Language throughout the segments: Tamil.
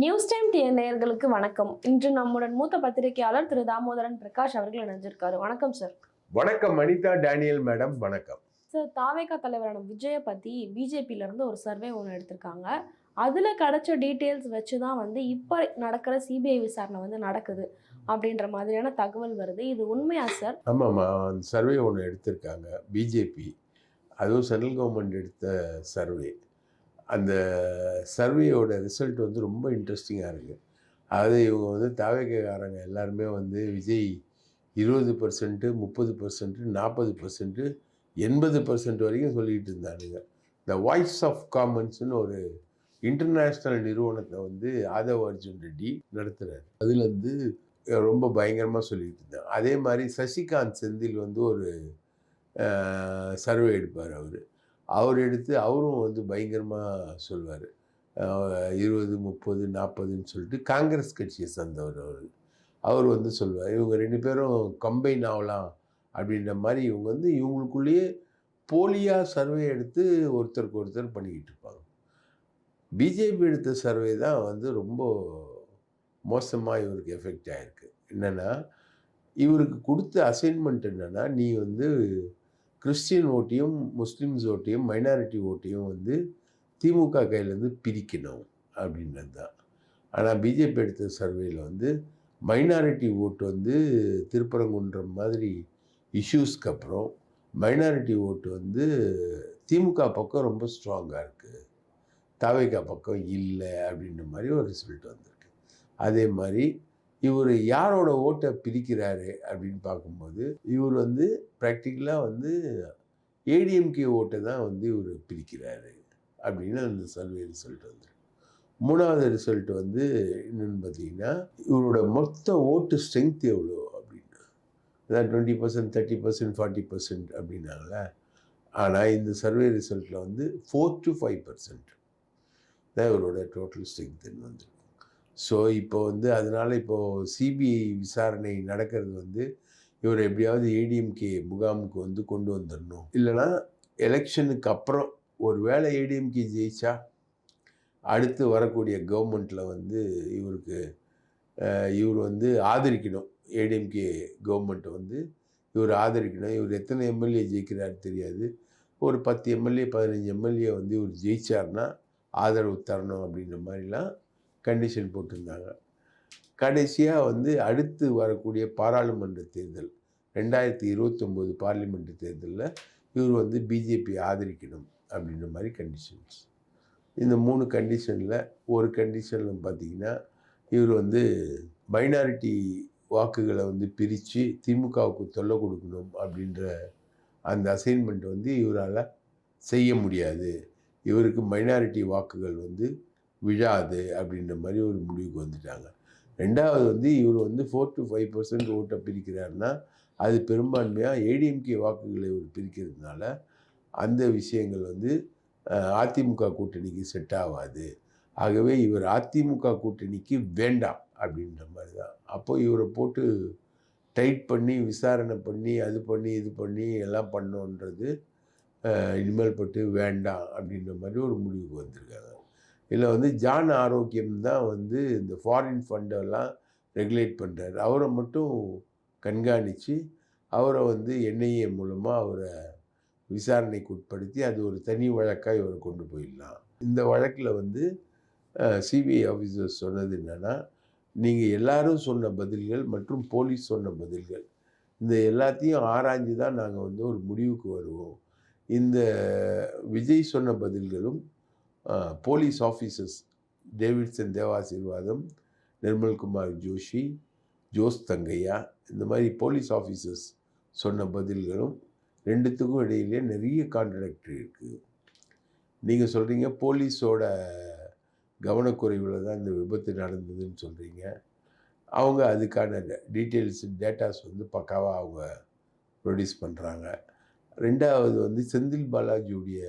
நியூஸ் டைம் டிஎன் நேயர்களுக்கு வணக்கம். இன்று நம்முடன் மூத்த பத்திரிகையாளர் திரு தாமோதரன் பிரகாஷ் அவர்கள் இணைஞ்சிருக்காரு. வணக்கம் சார் வணக்கம் அனிதா டேனியல் மேடம் வணக்கம். சார் தாவேகா தலைவரான விஜய பத்தி பிஜேபியில இருந்து ஒரு சர்வே ஒன்று எடுத்திருக்காங்க. அதுல கிடைச்ச டீட்டெயில்ஸ் வச்சு தான் வந்து இப்போ நடக்கிற சிபிஐ விசாரணை வந்து நடக்குது அப்படின்ற மாதிரியான தகவல் வருது. இது உண்மையா சார் ஆமாம்மா சர்வே ஒன்று எடுத்திருக்காங்க. பிஜேபி அதுவும் சென்ட்ரல் கவர்மெண்ட் எடுத்த சர்வே. அந்த சர்வேயோட ரிசல்ட் வந்து ரொம்ப இன்ட்ரெஸ்டிங்காக இருக்குது அதாவது இவங்க வந்து தாவேக்காரங்க எல்லாருமே வந்து விஜய் இருபது பர்சன்ட்டு முப்பது பர்சன்ட்டு நாற்பது பர்சன்ட்டு எண்பது பர்சன்ட் வரைக்கும் சொல்லிக்கிட்டு இருந்தானுங்க. இந்த வாய்ஸ் ஆஃப் காமன்ஸ்னு ஒரு இன்டர்நேஷ்னல் நிறுவனத்தை வந்து ஆதவ் அர்ஜுன் ரெட்டி நடத்துகிறார் அதில் வந்து ரொம்ப பயங்கரமாக சொல்லிக்கிட்டு இருந்தாங்க அதே மாதிரி சசிகாந்த் செந்தில் வந்து ஒரு சர்வே எடுப்பார் அவர். அவர் எடுத்து அவரும் வந்து பயங்கரமாக சொல்வார். இருபது முப்பது நாற்பதுன்னு சொல்லிட்டு காங்கிரஸ் கட்சியை சேர்ந்தவர் அவர். அவர் வந்து சொல்வார் இவங்க ரெண்டு பேரும் கம்பைன் ஆகலாம் அப்படின்ற மாதிரி இவங்க வந்து இவங்களுக்குள்ளேயே போலியாக சர்வே எடுத்து ஒருத்தருக்கு ஒருத்தர் பண்ணிக்கிட்டு இருப்பாங்க. பிஜேபி எடுத்த சர்வே தான் வந்து ரொம்ப மோசமாக இவருக்கு எஃபெக்ட் ஆகிருக்கு என்னென்னா இவருக்கு கொடுத்த அசைன்மெண்ட் என்னென்னா நீ வந்து கிறிஸ்டியன் ஓட்டையும் முஸ்லீம்ஸ் ஓட்டையும் மைனாரிட்டி ஓட்டையும் வந்து திமுக கையிலேருந்து பிரிக்கணும் அப்படின்றது தான் ஆனால் பிஜேபி எடுத்த சர்வேயில் வந்து மைனாரிட்டி ஓட்டு வந்து திருப்பரங்குன்றம் மாதிரி இஷ்யூஸ்க்கு அப்புறம் மைனாரிட்டி ஓட்டு வந்து திமுக பக்கம் ரொம்ப ஸ்ட்ராங்காக இருக்குது தாவேக்கா பக்கம் இல்லை அப்படின்ற மாதிரி ஒரு ரிசல்ட் வந்திருக்கு. அதே மாதிரி இவர் யாரோட ஓட்டை பிரிக்கிறாரு அப்படின்னு பார்க்கும்போது இவர் வந்து ப்ராக்டிக்கலாக வந்து ஏடிஎம்கே ஓட்டை தான் வந்து இவர் பிரிக்கிறாரு அப்படின்னு அந்த சர்வே ரிசல்ட் வந்துருக்கு. மூணாவது ரிசல்ட் வந்து என்னென்னு பார்த்தீங்கன்னா இவரோட மொத்த ஓட்டு ஸ்ட்ரென்த் எவ்வளோ அப்படின்னு. அதான் twenty percent thirty percent forty percent அப்படின்னாங்களே ஆனால் இந்த சர்வே ரிசல்ட்டில் வந்து ஃபோர் டு ஃபைவ் பர்சன்ட் தான் இவரோட டோட்டல் ஸ்ட்ரென்த்துன்னு வந்துடும் ஸோ இப்போ வந்து அதனால் இப்போது சிபிஐ விசாரணை நடக்கிறது வந்து இவர் எப்படியாவது ஏடிஎம்கே முகாமுக்கு வந்து கொண்டு வந்துடணும் இல்லைனா எலெக்ஷனுக்கு அப்புறம் ஒரு வேளை ஏடிஎம்கே ஜெயிச்சா அடுத்து வரக்கூடிய கவர்மெண்ட்டில் வந்து இவருக்கு இவர் வந்து ஆதரிக்கணும். ஏடிஎம்கே கவர்மெண்ட்டை வந்து இவர் ஆதரிக்கணும். இவர் எத்தனை எம்எல்ஏ ஜெயிக்கிறார் தெரியாது. ஒரு பத்து எம்எல்ஏ பதினஞ்சு எம்எல்ஏ வந்து இவர் ஜெயிச்சார்னா ஆதரவு தரணும் அப்படின்ற மாதிரிலாம் கண்டிஷன் போட்டிருந்தாங்க. கடைசியாக வந்து அடுத்து வரக்கூடிய பாராளுமன்ற தேர்தல் ரெண்டாயிரத்தி இருபத்தொம்போது பார்லிமெண்ட் தேர்தலில் இவர் வந்து பிஜேபி ஆதரிக்கணும் அப்படின்ற மாதிரி கண்டிஷன்ஸ் இந்த மூணு கண்டிஷனில் ஒரு கண்டிஷனில் பார்த்தீங்கன்னா இவர் வந்து மைனாரிட்டி வாக்குகளை வந்து பிரித்து திமுகவுக்கு தொல்லை கொடுக்கணும் அப்படின்ற அந்த அசைன்மெண்ட் வந்து இவரால் செய்ய முடியாது. இவருக்கு மைனாரிட்டி வாக்குகள் வந்து விழாது அப்படின்ற மாதிரி ஒரு முடிவுக்கு வந்துட்டாங்க. ரெண்டாவது வந்து இவர் வந்து ஃபோர் டு ஃபைவ் பர்சன்ட் ஓட்டை பிரிக்கிறாருன்னா அது பெரும்பான்மையாக ஏடிஎம்கே வாக்குகளை இவர் பிரிக்கிறதுனால அந்த விஷயங்கள் வந்து அதிமுக கூட்டணிக்கு செட் ஆகாது. ஆகவே இவர் அதிமுக கூட்டணிக்கு வேண்டாம் அப்படின்ற மாதிரி தான். அப்போது இவரை போட்டு டைட் பண்ணி விசாரணை பண்ணி அது பண்ணி இது பண்ணி எல்லாம் பண்ணோன்றது இனிமேல் பட்டு வேண்டாம் அப்படின்ற மாதிரி ஒரு முடிவுக்கு வந்திருக்காங்க. இதில் வந்து ஜான் ஆரோக்கியம் தான் வந்து இந்த ஃபாரின் ஃபண்டெல்லாம் ரெகுலேட் பண்ணுறாரு அவரை மட்டும் கண்காணித்து அவரை வந்து என்ஐஏ மூலமாக அவரை விசாரணைக்கு உட்படுத்தி அது ஒரு தனி வழக்காக இவரை கொண்டு போயிடலாம். இந்த வழக்கில் வந்து சிபிஐ ஆஃபீஸர்ஸ் சொன்னது என்னென்னா நீங்கள் எல்லாரும் சொன்ன பதில்கள் மற்றும் போலீஸ் சொன்ன பதில்கள் இந்த எல்லாத்தையும் ஆராய்ஞ்சு தான் நாங்கள் வந்து ஒரு முடிவுக்கு வருவோம். இந்த விஜய் சொன்ன பதில்களும் police officers Davidson Devasirvatham Nirmalkumar Joshi Jose Thangaiah இந்த மாதிரி போலீஸ் ஆஃபீஸர்ஸ் சொன்ன பதில்களும் ரெண்டுத்துக்கும் இடையிலே நிறைய கான்ட்ராக்டர் இருக்குது நீங்கள் சொல்கிறீங்க போலீஸோட கவனக்குறைவில் தான் இந்த விபத்து நடந்ததுன்னு சொல்கிறீங்க அவங்க அதுக்கான டீட்டெயில்ஸ் டேட்டாஸ் வந்து பக்காவாக அவங்க ப்ரொடியூஸ் பண்ணுறாங்க ரெண்டாவது வந்து செந்தில் பாலாஜியுடைய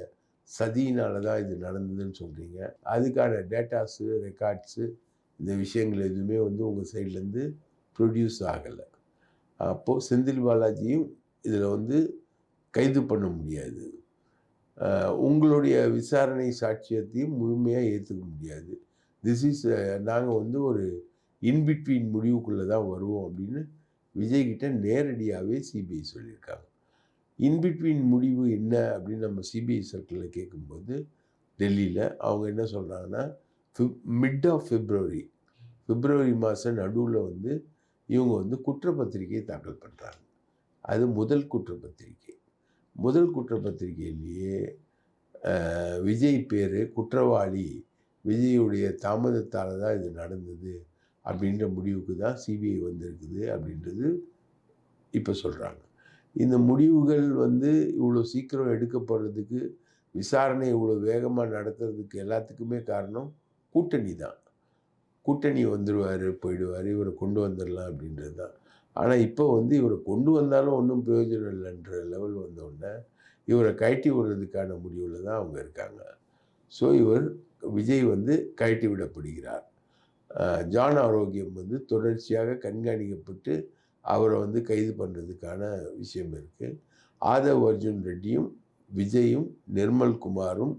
சதியினால தான் இது நடந்ததுன்னு சொல்கிறீங்க அதுக்கான டேட்டாஸு ரெக்கார்ட்ஸு இந்த விஷயங்கள் எதுவுமே வந்து உங்கள் சைட்லேருந்து ப்ரொடியூஸ் ஆகலை. அப்போது செந்தில் பாலாஜியும் இதில் வந்து கைது பண்ண முடியாது. உங்களுடைய விசாரணை சாட்சியத்தையும் முழுமையாக ஏற்றுக்க முடியாது. திஸ் இஸ் நாங்கள் வந்து ஒரு இன்பிட்வீன் முடிவுக்குள்ளே தான் வருவோம் அப்படின்னு விஜய்கிட்ட நேரடியாகவே சிபிஐ சொல்லியிருக்காங்க. இன்பிட்வீன் முடிவு என்ன அப்படின்னு நம்ம சிபிஐ சர்க்கிளில் கேட்கும்போது டெல்லியில் அவங்க என்ன சொல்கிறாங்கன்னா ஃபிப் மிட் ஆஃப் ஃபிப்ரவரி பிப்ரவரி மாதம் நடுவில் வந்து இவங்க வந்து குற்றப்பத்திரிகையை தாக்கல் பண்ணுறாங்க அது முதல் குற்றப்பத்திரிகை. முதல் குற்றப்பத்திரிகையிலேயே விஜய் பேர் குற்றவாளி விஜயுடைய தாமதத்தால் தான் இது நடந்தது அப்படின்ற முடிவுக்கு தான் சிபிஐ வந்திருக்குது அப்படின்றது இப்போ சொல்கிறாங்க இந்த முடிவுகள் வந்து இவ்வளோ சீக்கிரம் எடுக்கப்படுறதுக்கு விசாரணை இவ்வளோ வேகமாக நடத்துறதுக்கு எல்லாத்துக்குமே காரணம் கூட்டணி தான். கூட்டணி வந்துடுவார் போயிடுவார் இவரை கொண்டு வந்துடலாம் அப்படின்றது தான். ஆனால் இப்போ வந்து இவரை கொண்டு வந்தாலும் ஒன்றும் பிரயோஜனம் இல்லைன்ற லெவல் வந்தோடனே இவரை கழட்டி விடுறதுக்கான முடிவில் தான் அவங்க இருக்காங்க. ஸோ இவர் விஜய் வந்து கழட்டி விடப்படுகிறார். ஜான் ஆரோக்கியம் வந்து தொடர்ச்சியாக கண்காணிக்கப்பட்டு அவரை வந்து கைது பண்ணுறதுக்கான விஷயம் இருக்குது ஆதவ் அர்ஜுன் ரெட்டியும் விஜயும் நிர்மல் குமாரும்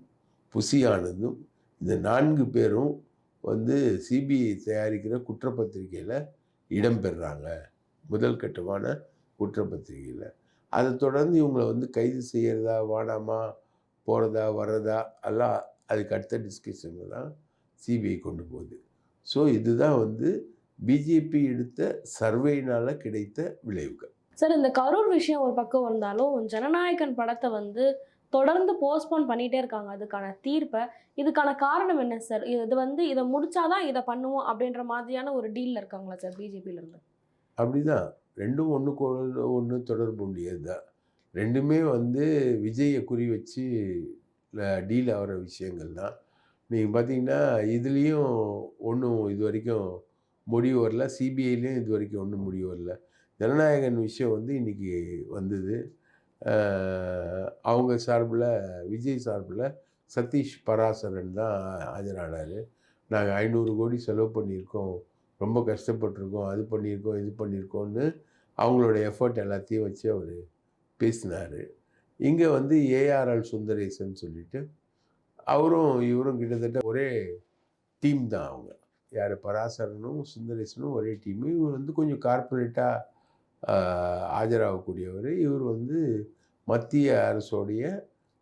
புசி ஆனந்தும் இந்த நான்கு பேரும் வந்து சிபிஐ தயாரிக்கிற குற்றப்பத்திரிகையில் இடம்பெறுறாங்க முதல் கட்டமான குற்றப்பத்திரிகையில். அதை தொடர்ந்து இவங்களை வந்து கைது செய்கிறதா வாடாமா போகிறதா வர்றதா எல்லாம் அதுக்கு அடுத்த டிஸ்கஷனில் தான் சிபிஐ கொண்டு போகுது. ஸோ இதுதான் வந்து பிஜேபி எடுத்த சர்வேனால் கிடைத்த விளைவுகள். சார் இந்த கரூர் விஷயம் ஒரு பக்கம் இருந்தாலும் ஜனநாயகன் படத்தை வந்து தொடர்ந்து போஸ்ட்போன் பண்ணிட்டே இருக்காங்க. அதுக்கான தீர்ப்பை இதுக்கான காரணம் என்ன சார்? இது வந்து இதை முடிச்சாதான் இதை பண்ணுவோம் அப்படின்ற மாதிரியான ஒரு டீல்ல இருக்காங்களா சார் பிஜேபியில இருந்து? அப்படிதான். ரெண்டும் ஒன்றுக்கு ஒன்று தொடர்பு உடையது தான் ரெண்டுமே வந்து விஜயை குறி வச்சு டீல் ஆகிற விஷயங்கள் தான் நீங்கள் பார்த்தீங்கன்னா இதுலேயும் ஒன்றும் இது வரைக்கும் முடிவு வரல. சிபிஐலேயும் இது வரைக்கும் ஒன்றும் முடிவு வரல. ஜனநாயகன் விஷயம் வந்து இன்றைக்கி வந்தது. அவங்க சார்பில் விஜய் சார்பில் சதீஷ் பராசரன் தான் ஆஜரானார். நாங்கள் ஐநூறு கோடி செலவு பண்ணியிருக்கோம். ரொம்ப கஷ்டப்பட்டிருக்கோம். அது பண்ணியிருக்கோம் இது பண்ணியிருக்கோம்னு அவங்களோட எஃபர்ட் எல்லாத்தையும் வச்சு அவர் பேசினார். இங்கே வந்து ஏஆர்எல் சுந்தரேசன் சொல்லிட்டு அவரும் இவரும் கிட்டத்தட்ட ஒரே டீம் தான் அவங்க. யார் பராசரனும் சுந்தரேசனும் ஒரே டீமு இவர் வந்து கொஞ்சம் கார்ப்பரேட்டாக ஆஜராகக்கூடியவர். இவர் வந்து மத்திய அரசோடைய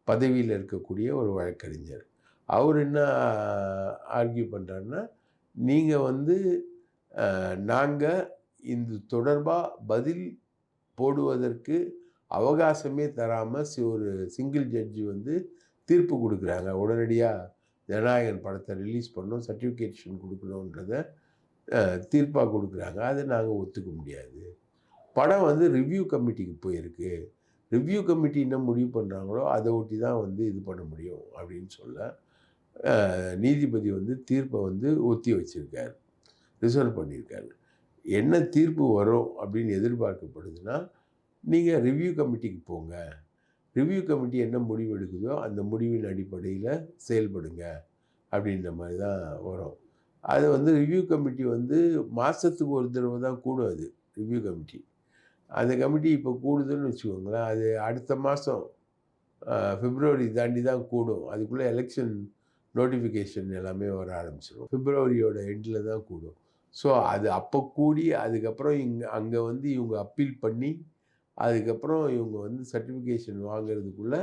பதவியில் இருக்கக்கூடிய ஒரு வழக்கறிஞர். அவர் என்ன ஆர்கியூ பண்ணுறாருன்னா நீங்கள் வந்து நாங்கள் இந்த தொடர்பாக பதில் போடுவதற்கு அவகாசமே தராமல் ஒரு சிங்கிள் ஜட்ஜி வந்து தீர்ப்பு கொடுக்குறாங்க. உடனடியாக ஜனநாயகன் படத்தை ரிலீஸ் பண்ணணும் சர்டிஃபிகேஷன் கொடுக்கணுன்றத தீர்ப்பாக கொடுக்குறாங்க. அதை நாங்கள் ஒத்துக்க முடியாது. படம் வந்து ரிவ்யூ கமிட்டிக்கு போயிருக்கு. ரிவ்யூ கமிட்டி என்ன முடிவு பண்ணுறாங்களோ அதை ஒட்டி தான் வந்து இது பண்ண முடியும் அப்படின்னு சொல்ல நீதிபதி வந்து தீர்ப்பை வந்து ஒத்தி வச்சுருக்கார். ரிசர்வ் பண்ணியிருக்காரு. என்ன தீர்ப்பு வரும் அப்படின்னு எதிர்பார்க்கப்படுதுன்னா நீங்கள் ரிவ்யூ கமிட்டிக்கு போங்க. ரிவ்யூ கமிட்டி என்ன முடிவு எடுக்குதோ அந்த முடிவின் அடிப்படையில் செயல்படுங்க அப்படின்ற மாதிரி தான் வரும். அது வந்து ரிவ்யூ கமிட்டி வந்து மாதத்துக்கு ஒரு தடவை தான் கூடும் அது ரிவ்யூ கமிட்டி அந்த கமிட்டி இப்போ கூடுதுன்னு வச்சுக்கோங்களேன் அது அடுத்த மாதம் பிப்ரவரி தாண்டி தான் கூடும். அதுக்குள்ளே எலெக்ஷன் நோட்டிஃபிகேஷன் எல்லாமே வர ஆரம்பிச்சிடும் பிப்ரவரியோட எண்டில் தான் கூடும். ஸோ அது அப்போ கூடி அதுக்கப்புறம் இங்கே அங்கே வந்து இவங்க அப்பீல் பண்ணி அதுக்கப்புறம் இவங்க வந்து சர்டிஃபிகேஷன் வாங்குறதுக்குள்ளே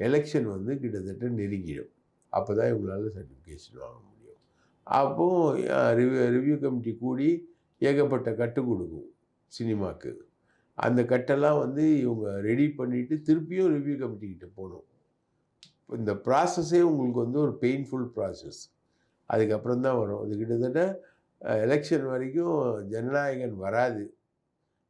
எலெக்ஷன் வந்து கிட்டத்தட்ட நெருங்கிடும். அப்போ தான் இவங்களால சர்டிஃபிகேஷன் வாங்க முடியும். அப்போ ரிவ்யூ ரிவ்யூ கமிட்டி கூடி ஏகப்பட்ட கட்டு கொடுக்கும் சினிமாக்கு. அந்த கட்டெல்லாம் வந்து இவங்க ரெடி பண்ணிவிட்டு திருப்பியும் ரிவ்யூ கமிட்டிக்கிட்ட போகணும். இந்த ப்ராசஸே உங்களுக்கு வந்து ஒரு பெயின்ஃபுல் ப்ராசஸ் அதுக்கப்புறம் தான் வரும். அது கிட்டத்தட்ட எலெக்ஷன் வரைக்கும் ஜனநாயகன் வராது.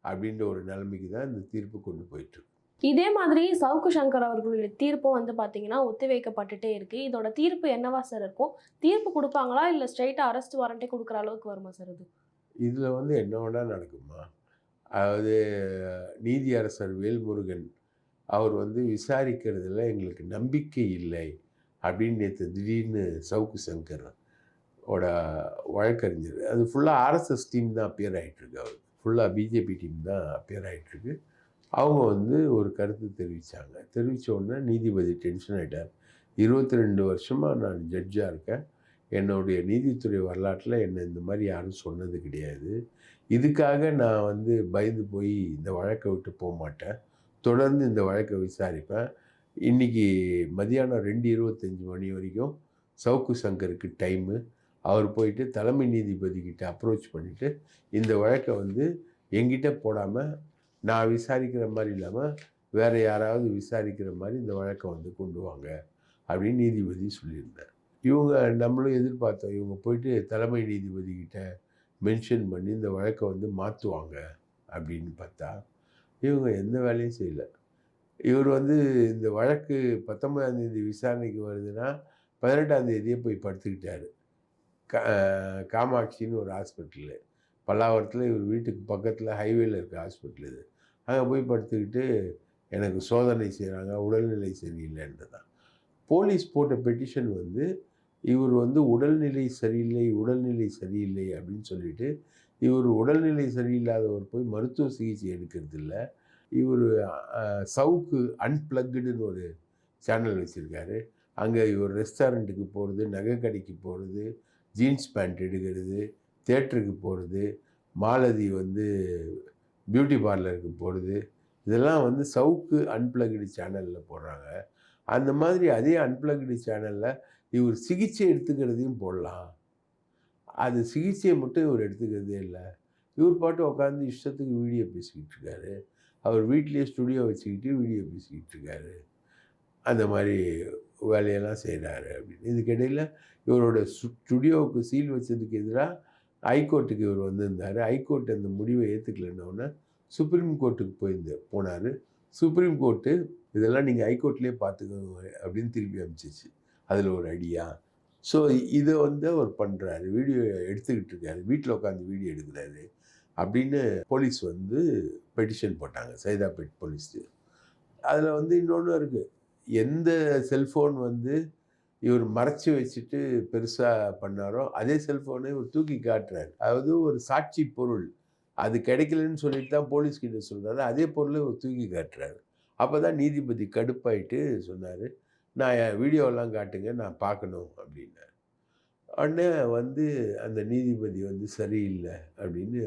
அப்படின்ற ஒரு நிலைமைக்கு தான் இந்த தீர்ப்பு கொண்டு போயிட்டு இருக்கு. இதே மாதிரி சவுக்கு சங்கர் அவர்களுடைய தீர்ப்பும் வந்து பாத்தீங்கன்னா ஒத்தி வைக்கப்பட்டுட்டே இருக்கு. இதோட தீர்ப்பு என்னவா சார் இருக்கும்? தீர்ப்பு கொடுப்பாங்களா? இல்ல ஸ்ட்ரைட்டா அரெஸ்ட் வாரண்டே கொடுக்குற அளவுக்கு வருமா சார் இது? இதில் வந்து என்ன வேணால் நடக்குமா? அதாவது நீதியரசர் வேல்முருகன் அவர் வந்து விசாரிக்கிறதுல எங்களுக்கு நம்பிக்கை இல்லை அப்படின்னு நேற்று திடீர்னு சவுக்கு சங்கர் ஓட வழக்கறிஞர் அது ஃபுல்லாக ஆர்எஸ்எஸ் டீம் தான் அப்பியர் ஆகிட்டுருக்கு அவர் ஃபுல்லாக பிஜேபி டீம் தான் அப்பியர் ஆகிட்டுருக்கு அவங்க வந்து ஒரு கருத்து தெரிவித்தாங்க தெரிவித்த உடனே நீதிபதி டென்ஷன் ஆகிட்டார் இருபத்தி ரெண்டு வருஷமாக நான் ஜட்ஜாக இருக்கேன். என்னுடைய நீதித்துறை வரலாற்றில் என்னை இந்த மாதிரி யாரும் சொன்னது கிடையாது. இதுக்காக நான் வந்து பயந்து போய் இந்த வழக்கை விட்டு போக மாட்டேன். தொடர்ந்து இந்த வழக்கை விசாரிப்பேன். இன்றைக்கி மதியானம் ரெண்டு இருபத்தஞ்சி மணி வரைக்கும் சவுக்கு சங்கருக்கு டைமு அவர் போயிட்டு தலைமை நீதிபதிக்கிட்ட அப்ரோச் பண்ணிவிட்டு இந்த வழக்கை வந்து எங்கிட்ட போடாமல் நான் விசாரிக்கிற மாதிரி இல்லாமல் வேறு யாராவது விசாரிக்கிற மாதிரி இந்த வழக்கை வந்து கொண்டு வாங்க அப்படின்னு நீதிபதி சொல்லியிருந்தார். இவங்க நம்மளும் எதிர்பார்த்தோம் இவங்க போயிட்டு தலைமை நீதிபதிக்கிட்ட மென்ஷன் பண்ணி இந்த வழக்கை வந்து மாற்றுவாங்க அப்படின்னு பார்த்தா இவங்க எந்த வேலையும் செய்யலை. இவர் வந்து இந்த வழக்கு பத்தொன்பதாம் தேதி விசாரணைக்கு வருதுன்னா பதினெட்டாம் தேதியே போய் படுத்துக்கிட்டாரு. கா காமாட்சின்னு ஒரு ஹாஸ்பிட்டலு. பல்லாவரத்தில் இவர் வீட்டுக்கு பக்கத்தில் ஹைவேல இருக்க ஹாஸ்பிட்டல் இது. அங்கே போய் படுத்துக்கிட்டு எனக்கு சோதனை செய்கிறாங்க உடல்நிலை சரியில்லைன்றது தான் போலீஸ் போட்ட பெட்டிஷன் வந்து இவர் வந்து உடல்நிலை சரியில்லை உடல்நிலை சரியில்லை அப்படின்னு சொல்லிட்டு இவர் உடல்நிலை சரியில்லாதவர் போய் மருத்துவ சிகிச்சை எடுக்கிறது இல்லை இவர் சவுக்கு அன்பிளக்குடுன்னு ஒரு சேனல் வச்சுருக்காரு. அங்கே இவர் ரெஸ்டாரண்ட்டுக்கு போகிறது நகை கடைக்கு போகிறது ஜீன்ஸ் பேண்ட் எடுக்கிறது தேட்டருக்கு போகிறது மாலதி வந்து பியூட்டி பார்லருக்கு போகிறது இதெல்லாம் வந்து சவுக்கு அன்பிளக்டு சேனலில் போடுறாங்க. அந்த மாதிரி அதே அன்பிளக்டு சேனலில் இவர் சிகிச்சை எடுத்துக்கிறதையும் போடலாம். அது சிகிச்சையை மட்டும் இவர் எடுத்துக்கிறதே இல்லை. இவர் பாட்டு உட்காந்து இஷ்டத்துக்கு வீடியோ பேசிக்கிட்டு இருக்காரு. அவர் வீட்லேயே ஸ்டுடியோ வச்சுக்கிட்டு வீடியோ பேசிக்கிட்டு இருக்காரு. அந்த மாதிரி வேலையெல்லாம் செய்கிறாரு அப்படின்னு. இதுக்கிடையில் இவரோட ஸ்டுடியோவுக்கு சீல் வச்சதுக்கு எதிராக ஹைகோர்ட்டுக்கு இவர் வந்திருந்தார். ஹைகோர்ட் அந்த முடிவை ஏற்றுக்கலன்னொன்னே சுப்ரீம் கோர்ட்டுக்கு போயிருந்த போனார். சுப்ரீம் கோர்ட்டு இதெல்லாம் நீங்கள் ஹைகோர்ட்லேயே பார்த்துக்கோங்க அப்படின்னு திருப்பி அனுப்பிச்சிச்சு அதில் ஒரு ஐடியா ஸோ இதை வந்து அவர் பண்ணுறாரு வீடியோ எடுத்துக்கிட்டு இருக்காரு. வீட்டில் உட்காந்து வீடியோ எடுக்கிறாரு அப்படின்னு போலீஸ் வந்து பெட்டிஷன் போட்டாங்க. சைதாப்பேட் போலீஸ் அதில் வந்து இன்னொன்று இருக்குது எந்த செல்ஃபோன் வந்து இவர் மறைச்சி வச்சுட்டு பெருசாக பண்ணாரோ அதே செல்ஃபோனை இவர் தூக்கி காட்டுறாரு. அதாவது ஒரு சாட்சி பொருள். அது கிடைக்கலன்னு சொல்லிட்டு தான் போலீஸ் கிட்ட சொல்கிறாரு அதே பொருளை இவர் தூக்கி காட்டுறாரு. அப்போ தான் நீதிபதி கடுப்பாயிட்டு சொன்னார் நான் என் வீடியோலாம் காட்டுங்க நான் பார்க்கணும் அப்படின்னாரு. உடனே வந்து அந்த நீதிபதி வந்து சரியில்லை அப்படின்னு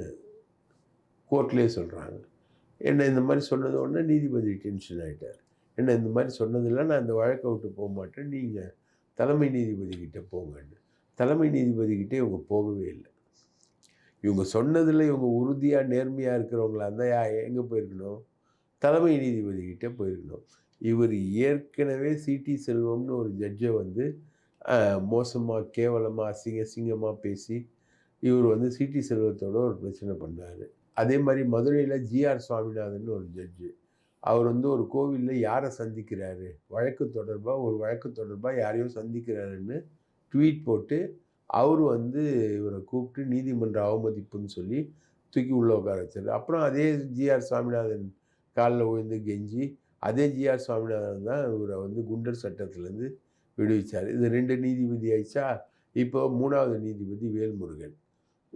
கோர்ட்லேயே சொல்கிறாங்க என்ன இந்த மாதிரி சொன்னது உடனே நீதிபதி டென்ஷன் ஆகிட்டார் என்ன இந்த மாதிரி சொன்னதெல்லாம் நான் இந்த வழக்கை விட்டு போக மாட்டேன் நீங்கள் தலைமை நீதிபதிக்கிட்ட போங்கன்னு. தலைமை நீதிபதிக்கிட்டே இவங்க போகவே இல்லை. இவங்க சொன்னதில் இவங்க உறுதியாக நேர்மையாக இருக்கிறவங்களா இருந்தால் யா எங்கே போயிருக்கணும்? தலைமை நீதிபதிக்கிட்டே போயிருக்கணும். இவர் ஏற்கனவே சிடி செல்வம்னு ஒரு ஜட்ஜை வந்து மோசமாக கேவலமாக அசிங்க சிங்கமாக பேசி இவர் வந்து சிடி செல்வத்தோட ஒரு பிரச்சனை பண்ணார். அதே மாதிரி மதுரையில் ஜிஆர் சுவாமிநாதன் ஒரு ஜட்ஜு. அவர் வந்து ஒரு கோவிலில் யாரை சந்திக்கிறாரு? வழக்கு தொடர்பாக ஒரு வழக்கு தொடர்பாக யாரையோ சந்திக்கிறாருன்னு ட்வீட் போட்டு அவர் வந்து இவரை கூப்பிட்டு நீதிமன்ற அவமதிப்புன்னு சொல்லி தூக்கி உள்ள உட்கார வச்சார். அப்புறம் அதே ஜிஆர் சுவாமிநாதன் காலில் விழுந்து கெஞ்சி அதே ஜிஆர் சுவாமிநாதன் தான் இவரை வந்து குண்டர் சட்டத்திலேருந்து விடுவிச்சார். இது ரெண்டு நீதிபதி ஆயிடுச்சா? இப்போ மூணாவது நீதிபதி வேல்முருகன்.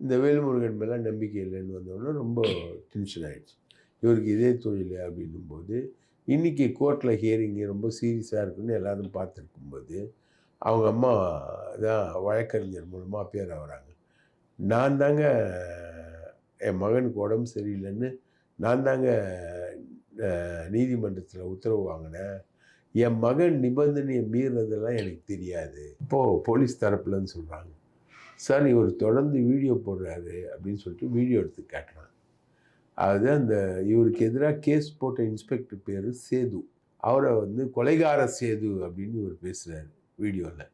இந்த வேல்முருகன் மேலே நம்பிக்கை இல்லைன்னு வந்தோடனே ரொம்ப டென்ஷன் ஆயிடுச்சு. இவருக்கு இதே தொழில் அப்படின்னும்போது இன்றைக்கி கோர்ட்டில் ஹியரிங்கு ரொம்ப சீரியஸாக இருக்குன்னு எல்லாரும் பார்த்துருக்கும்போது அவங்க அம்மா தான் வழக்கறிஞர் மூலமாக பேர் ஆகிறாங்க. நான் தாங்க என் மகனுக்கு உடம்பு சரியில்லைன்னு நான் தாங்க நீதிமன்றத்தில் உத்தரவு வாங்கினேன். என் மகன் நிபந்தனையை மீறினதெல்லாம் எனக்கு தெரியாது. இப்போது போலீஸ் தரப்புலன்னு சொல்கிறாங்க சார் இவர் தொடர்ந்து வீடியோ போடுறாரு அப்படின்னு சொல்லிட்டு வீடியோ எடுத்து காட்டுறாங்க. அதாவது அந்த இவருக்கு எதிராக கேஸ் போட்ட இன்ஸ்பெக்டர் பேர் சேது. அவரை வந்து கொலைகார சேது அப்படின்னு இவர் பேசுகிறாரு வீடியோவில்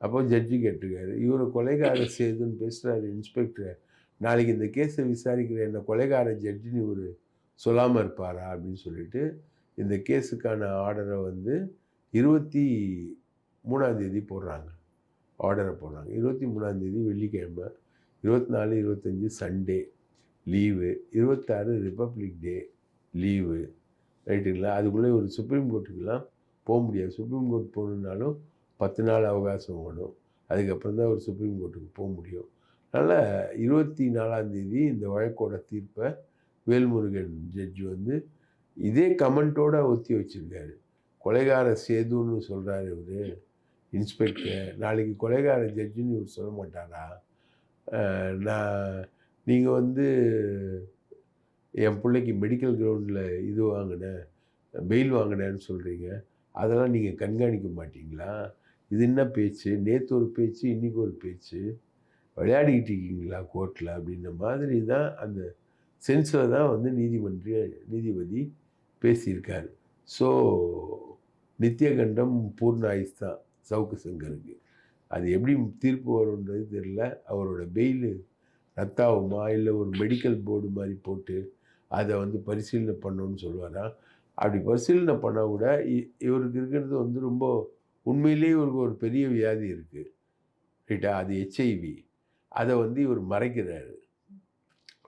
அப்போ ஜட்ஜி கேட்டிருக்காரு இவர் கொலைகார சேதுன்னு பேசுகிறாரு இன்ஸ்பெக்டர். நாளைக்கு இந்த கேஸை விசாரிக்கிற என்ன கொலைகார ஜட்ஜின்னு இவர் சொல்லாமல் இருப்பாரா அப்படின்னு சொல்லிட்டு இந்த கேஸுக்கான ஆர்டரை வந்து இருபத்தி மூணாந்தேதி போடுறாங்க. ஆர்டரை போடுறாங்க. இருபத்தி மூணாந்தேதி வெள்ளிக்கிழமை இருபத்தி நாலு இருபத்தஞ்சி சண்டே. லீவு. இருபத்தாறு ரிப்பப்ளிக் டே லீவு. ரைட்டுங்களா அதுக்குள்ளே ஒரு சுப்ரீம் கோர்ட்டுக்கெலாம் போக முடியாது. சுப்ரீம் கோர்ட் போகணுன்னாலும் பத்து நாள் அவகாசம் வேணும். அதுக்கப்புறம் தான் ஒரு சுப்ரீம் கோர்ட்டுக்கு போக முடியும். அதனால் இருபத்தி நாலாந்தேதி இந்த வழக்கோட தீர்ப்பை வேல்முருகன் ஜட்ஜ் வந்து இதே கமெண்ட்டோட ஒத்தி வச்சுருக்காரு. கொலைகார சேதுன்னு சொல்கிறாரு இவர். இன்ஸ்பெக்டர் நாளைக்கு கொலைகார ஜட்ஜுன்னு இவர் சொல்ல மாட்டாரா? நான் நீங்கள் வந்து என் பிள்ளைக்கு மெடிக்கல் கிரவுண்டில் இது வாங்கினேன் பெயில் வாங்கினேன்னு சொல்கிறீங்க அதெல்லாம் நீங்கள் கண்காணிக்க மாட்டிங்களா? இது என்ன பேச்சு? நேற்று ஒரு பேச்சு இன்றைக்கி ஒரு பேச்சு. விளையாடிக்கிட்டு இருக்கீங்களா கோர்ட்டில் அப்படின்ற மாதிரி தான் அந்த சென்ஸில் தான் வந்து நீதிமன்ற நீதிபதி பேசியிருக்காரு. ஸோ நித்தியகண்டம் பூர்ண ஆயுஸ் தான் சவுக்கு சங்கருக்கு. அது எப்படி தீர்ப்பு வரும்ன்றது தெரில அவரோட பெயிலு ரத்தாகுமா இல்லை ஒரு மெடிக்கல் போர்டு மாதிரி போட்டு அதை வந்து பரிசீலனை பண்ணணும்னு சொல்லுவாராம் அப்படி பரிசீலனை பண்ணால் கூட இ- இவருக்கு இருக்கிறது வந்து ரொம்ப உண்மையிலேயே இவருக்கு ஒரு பெரிய வியாதி இருக்குது ரைட்டா? அது ஹெச்ஐவி அதை வந்து இவர் மறைக்கிறாரு.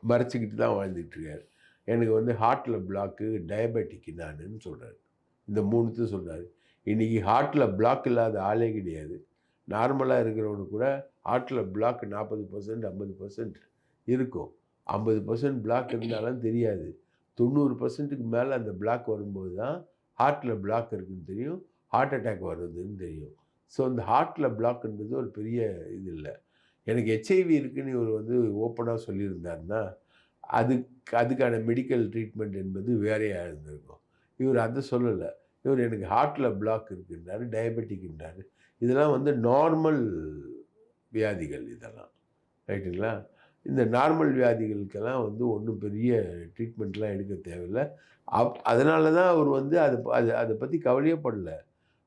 மறைச்சிக்கிட்டு தான் வாழ்ந்துட்டுருக்கார் எனக்கு வந்து ஹார்ட்டில் பிளாக்கு டயபெட்டிக் நானுன்னு சொல்கிறார் இந்த மூணுத்தையும் சொல்கிறார் இன்றைக்கி ஹார்ட்டில் பிளாக் இல்லாத ஆளே கிடையாது. நார்மலாக இருக்கிறவனுக்கு கூட ஹார்ட்டில் பிளாக் நாற்பது பர்சன்ட் ஐம்பது பர்சன்ட் இருக்கும். ஐம்பது பர்சன்ட் பிளாக் இருந்தாலும் தெரியாது. தொண்ணூறு பர்சன்ட்டுக்கு மேலே அந்த பிளாக் வரும்போது தான் ஹார்ட்டில் பிளாக் இருக்குன்னு தெரியும் ஹார்ட் அட்டாக் வருதுன்னு தெரியும். ஸோ அந்த ஹார்ட்டில் பிளாக்ன்றது ஒரு பெரிய இது இல்லை. எனக்கு ஹெச்ஐவி இருக்குன்னு இவர் வந்து ஓப்பனாக சொல்லியிருந்தாருன்னா அதுக்கு அதுக்கான மெடிக்கல் ட்ரீட்மெண்ட் என்பது வேறையாக இருந்திருக்கும். இவர் அதை சொல்லலை. இவர் எனக்கு ஹார்ட்டில் பிளாக் இருக்குன்றாரு டயபெட்டிக்ன்றாரு இதெல்லாம் வந்து நார்மல் வியாதிகள் இதெல்லாம். ரைட்டுங்களா இந்த நார்மல் வியாதிகளுக்கெல்லாம் வந்து ஒன்றும் பெரிய ட்ரீட்மெண்ட்லாம் எடுக்க தேவையில்லை. அப் அதனால தான் அவர் வந்து அதை அது அதை பற்றி கவலையே படல.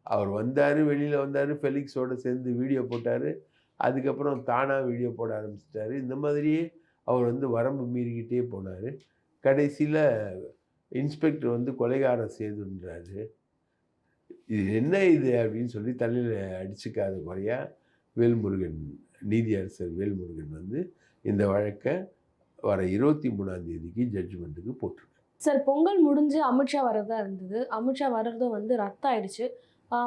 அவர் வந்தார் வெளியில் வந்தார் ஃபெலிக்ஸோடு சேர்ந்து வீடியோ போட்டார். அதுக்கப்புறம் தானாக வீடியோ போட ஆரம்பிச்சிட்டாரு. இந்த மாதிரியே அவர் வந்து வரம்பு மீறிக்கிட்டே போனார். கடைசியில் இன்ஸ்பெக்டர் வந்து கொலைகாரம் செய்துன்றாரு. இது என்ன இது அப்படின்னு சொல்லி தலையில் அடிச்சுக்காத குறையா வேல்முருகன் நீதியரசர் வேல்முருகன் வந்து இந்த வழக்கை வர இருபத்தி மூணாம் தேதிக்கு ஜட்ஜ்மெண்ட்டுக்கு போட்டிருக்காரு. சார் பொங்கல் முடிஞ்சு அமித்ஷா வரதா இருந்தது. அமித்ஷா வர்றதும் வந்து ரத்தாயிடுச்சு.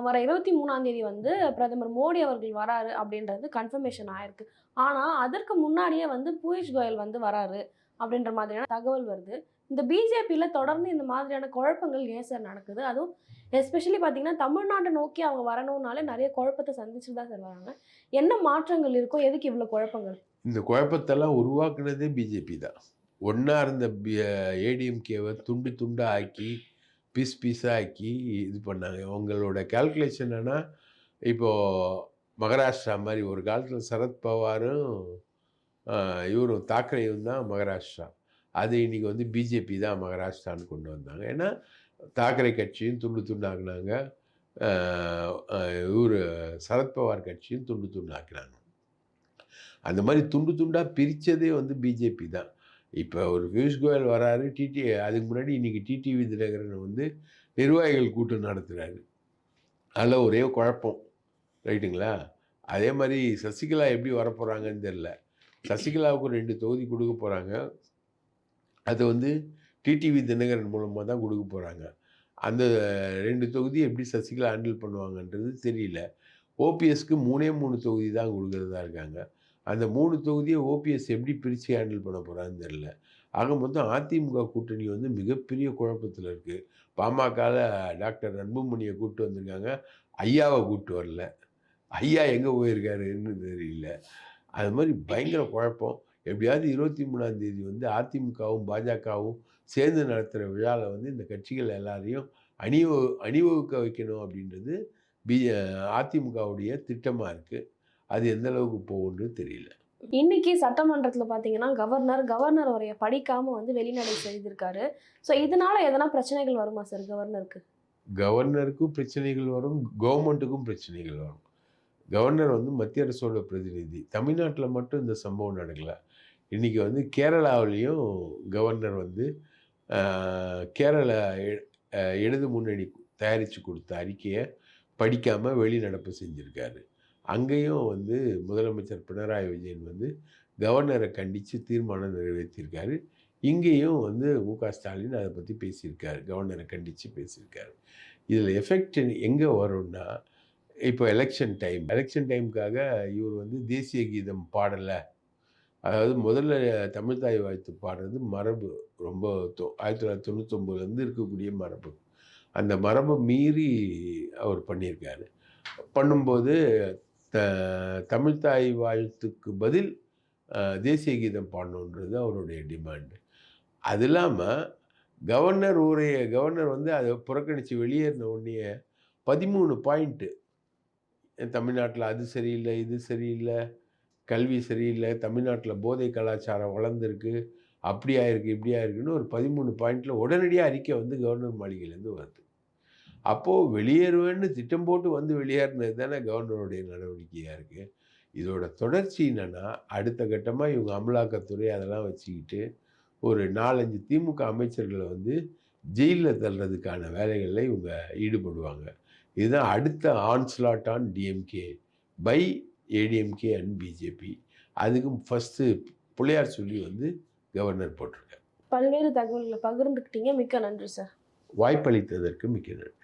வர இருபத்தி மூணாம் தேதி வந்து பிரதமர் மோடி அவர்கள் வராரு அப்படின்றது கன்ஃபர்மேஷன் ஆயிருக்கு. ஆனால் அதற்கு முன்னாடியே வந்து பியூஷ் கோயல் வந்து வராரு அப்படின்ற மாதிரியான தகவல் வருது. இந்த பிஜேபியில் தொடர்ந்து இந்த மாதிரியான குழப்பங்கள் ஏன் சார் நடக்குது? அதுவும் எஸ்பெஷலி பார்த்தீங்கன்னா தமிழ்நாட்டை நோக்கி அவங்க வரணும்னாலே நிறைய குழப்பத்தை சந்திச்சுட்டு தான் சார் வராங்க. என்ன மாற்றங்கள் இருக்கோ எதுக்கு இவ்வளோ குழப்பங்கள்? இந்த குழப்பத்தெல்லாம் உருவாக்குனதே பிஜேபி தான். ஒன்றா இருந்த ஏடிஎம்கேவை துண்டு துண்டாக ஆக்கி பீஸ் பீஸாக ஆக்கி இது பண்ணாங்க. உங்களோட கேல்குலேஷன் என்னென்னா இப்போது மகாராஷ்டிரா மாதிரி ஒரு காலத்தில் சரத் பவாரும் இவரும் தாக்கரேயும் தான் மகாராஷ்டிரா. அது இன்றைக்கி வந்து பிஜேபி தான் மகாராஷ்டிரான்னு கொண்டு வந்தாங்க. ஏன்னா தாக்கரே கட்சியும் துண்டு துண்டாக்குனாங்க. இவர் சரத்பவார் கட்சியும் துண்டு துண்டாக்குனாங்க. அந்த மாதிரி துண்டு துண்டாக பிரித்ததே வந்து பிஜேபி தான். இப்போ ஒரு பியூஷ் கோயல் வராரு டிடி அதுக்கு முன்னாடி இன்றைக்கி டிடிவி தினகரன் வந்து நிர்வாகிகள் கூட்டம் நடத்துகிறாரு அதில் ஒரே குழப்பம். ரைட்டுங்களா? அதே மாதிரி சசிகலா எப்படி வரப்போகிறாங்கன்னு தெரில சசிகலாவுக்கு ரெண்டு தொகுதி கொடுக்க போகிறாங்க அது வந்து டிடிவி தினகரன் மூலமாக தான் கொடுக்க போகிறாங்க அந்த ரெண்டு தொகுதி எப்படி சசிகலா ஹேண்டில் பண்ணுவாங்கன்றது தெரியல. ஓபிஎஸ்க்கு மூணே மூணு தொகுதி தான் கொடுக்குறதா இருக்காங்க. அந்த மூணு தொகுதியை ஓபிஎஸ் எப்படி பிரித்து ஹேண்டில் பண்ண போகிறான்னு தெரில ஆக மொத்தம் அதிமுக கூட்டணி வந்து மிகப்பெரிய குழப்பத்தில் இருக்குது பாமகவில் டாக்டர் அன்புமணியை கூப்பிட்டு வந்திருக்காங்க. ஐயாவை கூப்பிட்டு வரல. ஐயா எங்கே போயிருக்காருன்னு தெரியல. அது மாதிரி பயங்கர குழப்பம். எப்படியாவது இருபத்தி மூணாம் தேதி வந்து அதிமுகவும் பாஜகவும் சேர்ந்து நடத்துகிற விழாவில் வந்து இந்த கட்சிகள் எல்லாரையும் அணிவ அணிவகுக்க வைக்கணும் அப்படின்றது பி அதிமுகவுடைய திட்டமாக இருக்குது அது எந்த அளவுக்கு போகும்னு தெரியல. இன்னைக்கு சட்டமன்றத்துல பாத்தீங்கன்னா கவர்னர் கவர்னர் உரைய படிக்காம வந்து வெளிநடை செய்திருக்காரு. ஸோ இதனால எதனா பிரச்சனைகள் வருமா சார் கவர்னருக்கு? கவர்னருக்கும் பிரச்சனைகள் வரும் கவர்மெண்ட்டுக்கும் பிரச்சனைகள் வரும். கவர்னர் வந்து மத்திய அரசோட பிரதிநிதி. தமிழ்நாட்டில் மட்டும் இந்த சம்பவம் நடக்கல. இன்றைக்கி வந்து கேரளாவிலையும் கவர்னர் வந்து கேரள இடது முன்னணி தயாரித்து கொடுத்த அறிக்கையை படிக்காமல் வெளிநடப்பு செஞ்சுருக்காரு. அங்கேயும் வந்து முதலமைச்சர் பினராயி விஜயன் வந்து கவர்னரை கண்டித்து தீர்மானம் நிறைவேற்றியிருக்காரு இங்கேயும் வந்து மு க ஸ்டாலின் அதை பற்றி பேசியிருக்காரு. கவர்னரை கண்டித்து பேசியிருக்காரு. இதில் எஃபெக்ட் எங்கே வரும்னா இப்போ எலெக்ஷன் டைம். எலெக்ஷன் டைமுக்காக இவர் வந்து தேசிய கீதம் பாடலை. அதாவது முதல்ல தமிழ்தாய் வாழ்த்து பாடுறது மரபு ரொம்ப தொ ஆயிரத்தி தொள்ளாயிரத்தி தொண்ணூத்தொம்போதுலேருந்து இருக்கக்கூடிய மரபு. அந்த மரபை மீறி அவர் பண்ணியிருக்காரு. பண்ணும்போது த தமிழ்தாய் வாழ்த்துக்கு பதில் தேசிய கீதம் பாடணுன்றது அவருடைய டிமாண்டு. அது இல்லாமல் கவர்னர் உரைய கவர்னர் வந்து அதை புறக்கணித்து வெளியேறின உடனே பதிமூணு பாயிண்ட்டு தமிழ்நாட்டில் அது சரியில்லை இது சரியில்லை கல்வி சரியில்லை தமிழ்நாட்டில் போதை கலாச்சாரம் வளர்ந்துருக்கு அப்படி ஆயிருக்கு இப்படி ஆயிருக்குன்னு ஒரு பதிமூணு பாயிண்டில் உடனடியாக அறிக்கை வந்து கவர்னர் மாளிகையிலேருந்து வருது. அப்போது வெளியேறுவேன்னு திட்டம் போட்டு வந்து வெளியேறினது தானே கவர்னருடைய நடவடிக்கையாக இருக்குது இதோட தொடர்ச்சி என்னென்னா அடுத்த கட்டமாக இவங்க அமலாக்கத்துறை அதெல்லாம் வச்சுக்கிட்டு ஒரு நாலஞ்சு திமுக அமைச்சர்களை வந்து ஜெயிலில் தள்ளுறதுக்கான வேலைகளில் இவங்க ஈடுபடுவாங்க. இதுதான் அடுத்த onslaught on DMK by ADMK and BJP அதுக்கு ஃபஸ்ட்டு பிள்ளையார் சொல்லி வந்து கவர்னர் போட்டிருக்கார். பல்வேறு தகவல்களை பகிர்ந்துக்கிட்டீங்க. மிக்க நன்றி சார் வாய்ப்பளித்ததற்கு மிக்க நன்றி.